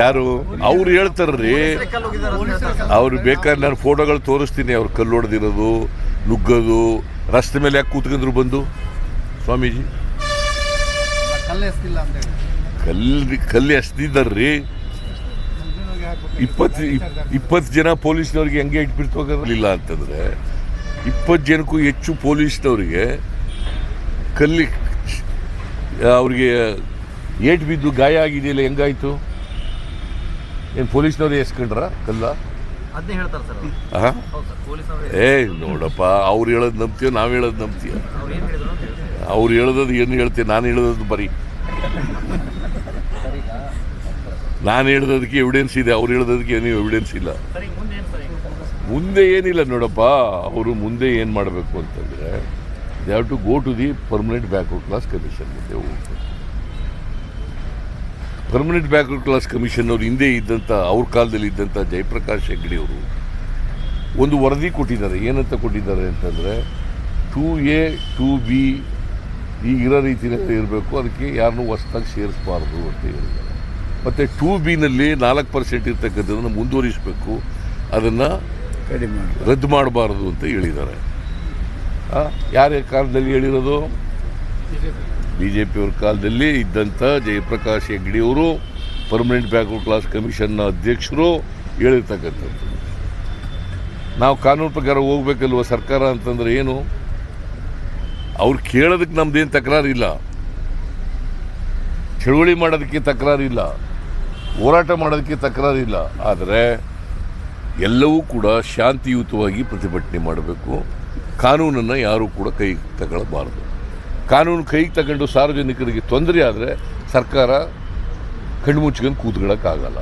ಯಾರು? ಅವ್ರು ಹೇಳ್ತಾರ್ರಿ. ಅವ್ರು ಬೇಕಾದ್ರೆ ನಾನು ಫೋಟೋಗಳು ತೋರಿಸ್ತೀನಿ, ಅವ್ರು ಕಲ್ಲು ಹೊಡೆದಿರೋದು, ನುಗ್ಗೋದು, ರಸ್ತೆ ಮೇಲೆ ಯಾಕೆ ಕೂತ್ಕೊಂಡ್ರು ಬಂದು? ಸ್ವಾಮೀಜಿ. ಕಲ್ಲು ಕಲ್ಲಿ ಎಸ್ದಿದ್ದಾರ್ರಿ ಇಪ್ಪತ್ತು ಇಪ್ಪತ್ತು ಜನ ಪೊಲೀಸ್ನವ್ರಿಗೆ ಹೆಂಗೆ ಇಟ್ಬಿಡ್ತೋಗಿಲ್ಲ ಅಂತಂದ್ರೆ, ಇಪ್ಪತ್ತು ಜನಕ್ಕೂ ಹೆಚ್ಚು ಪೊಲೀಸ್ನವ್ರಿಗೆ ಕಲ್ಲಿ ಅವ್ರಿಗೆ ಏಟ್ ಬಿದ್ದು ಗಾಯ ಆಗಿದೆಯಲ್ಲ ಹೆಂಗಾಯ್ತು? ಏನು ಪೊಲೀಸ್ನವ್ರು ಎಸ್ಕೊಂಡ್ರ ಕಲ್ಲ? ಏ ನೋಡಪ್ಪ ಅವ್ರು ಹೇಳೋದು ನಂಬ್ತೀಯ ನಾವು ಹೇಳೋದು ನಂಬ್ತೀಯ? ಅವ್ರು ಹೇಳೋದು ಏನು ಹೇಳ್ತೀಯ ನಾನು ಹೇಳೋದು ಬರೀ. ನಾನು ಹೇಳ್ದದಕ್ಕೆ ಎವಿಡೆನ್ಸ್ ಇದೆ ಅವ್ರು ಹೇಳ್ದದಕ್ಕೆ ಏನು ಎವಿಡೆನ್ಸ್ ಇಲ್ಲ. ಮುಂದೆ ಏನಿಲ್ಲ ನೋಡಪ್ಪ ಅವರು ಮುಂದೆ ಏನು ಮಾಡಬೇಕು ಅಂತಂದರೆ they have to go to the permanent backward class commission ಮುಂದೆ ಹೋಗ್ಬೇಕು. ಪರ್ಮನೆಂಟ್ ಬ್ಯಾಕ್ವರ್ಡ್ ಕ್ಲಾಸ್ ಕಮಿಷನ್ ಅವರು ಹಿಂದೆ ಇದ್ದಂಥ ಅವ್ರ ಕಾಲದಲ್ಲಿ ಇದ್ದಂಥ ಜಯಪ್ರಕಾಶ್ ಹೆಗ್ಡಿ ಅವರು ಒಂದು ವರದಿ ಕೊಟ್ಟಿದ್ದಾರೆ. ಏನಂತ ಕೊಟ್ಟಿದ್ದಾರೆ ಅಂತಂದರೆ ಟೂ ಎ ಟೂ ಬಿ ಈಗ ಇರೋ ರೀತಿಯಲ್ಲಿ ಇರಬೇಕು. ಅದಕ್ಕೆ ಯಾರನ್ನೂ ಹೊಸ್ದಾಗಿ ಸೇರಿಸಬಾರ್ದು ಅಂತ ಹೇಳಿದ್ದಾರೆ. ಮತ್ತು ಟೂ ಬಿನಲ್ಲಿ ನಾಲ್ಕು ಪರ್ಸೆಂಟ್ ಇರ್ತಕ್ಕಂಥದ್ದನ್ನು ಮುಂದುವರಿಸಬೇಕು. ಅದನ್ನು ಕಡಿಮೆ ರದ್ದು ಮಾಡಬಾರ್ದು ಅಂತ ಹೇಳಿದ್ದಾರೆ. ಆ, ಯಾರ ಕಾಲದಲ್ಲಿ ಹೇಳಿರೋದು? ಬಿ ಜೆ ಪಿಯವ್ರ ಕಾಲದಲ್ಲಿ ಇದ್ದಂಥ ಜಯಪ್ರಕಾಶ್ ಹೆಗ್ಡಿಯವರು ಪರ್ಮನೆಂಟ್ ಬ್ಯಾಕ್ವರ್ಡ್ ಕ್ಲಾಸ್ ಕಮಿಷನ್ನ ಅಧ್ಯಕ್ಷರು ಹೇಳಿರ್ತಕ್ಕಂಥದ್ದು. ನಾವು ಕಾನೂನು ಪ್ರಕಾರ ಹೋಗ್ಬೇಕಲ್ವ ಸರ್ಕಾರ ಅಂತಂದ್ರೆ ಏನು? ಅವ್ರು ಕೇಳೋದಕ್ಕೆ ನಮ್ದೇನು ತಕರಾರಿಲ್ಲ. ಚಳುವಳಿ ಮಾಡೋದಕ್ಕೆ ತಕರಾರಿಲ್ಲ. ಹೋರಾಟ ಮಾಡೋದಕ್ಕೆ ತಕರಾರಿಲ್ಲ. ಆದರೆ ಎಲ್ಲವೂ ಕೂಡ ಶಾಂತಿಯುತವಾಗಿ ಪ್ರತಿಭಟನೆ ಮಾಡಬೇಕು. ಕಾನೂನನ್ನು ಯಾರೂ ಕೂಡ ಕೈ ತಗೊಳ್ಳಬಾರದು. ಕಾನೂನು ಕೈಗೆ ತಗೊಂಡು ಸಾರ್ವಜನಿಕರಿಗೆ ತೊಂದರೆ ಆದರೆ ಸರ್ಕಾರ ಕಣ್ಣು ಮುಚ್ಕೊಂಡು ಕೂತ್ಕೊಳ್ಳೋಕ್ಕಾಗಲ್ಲ.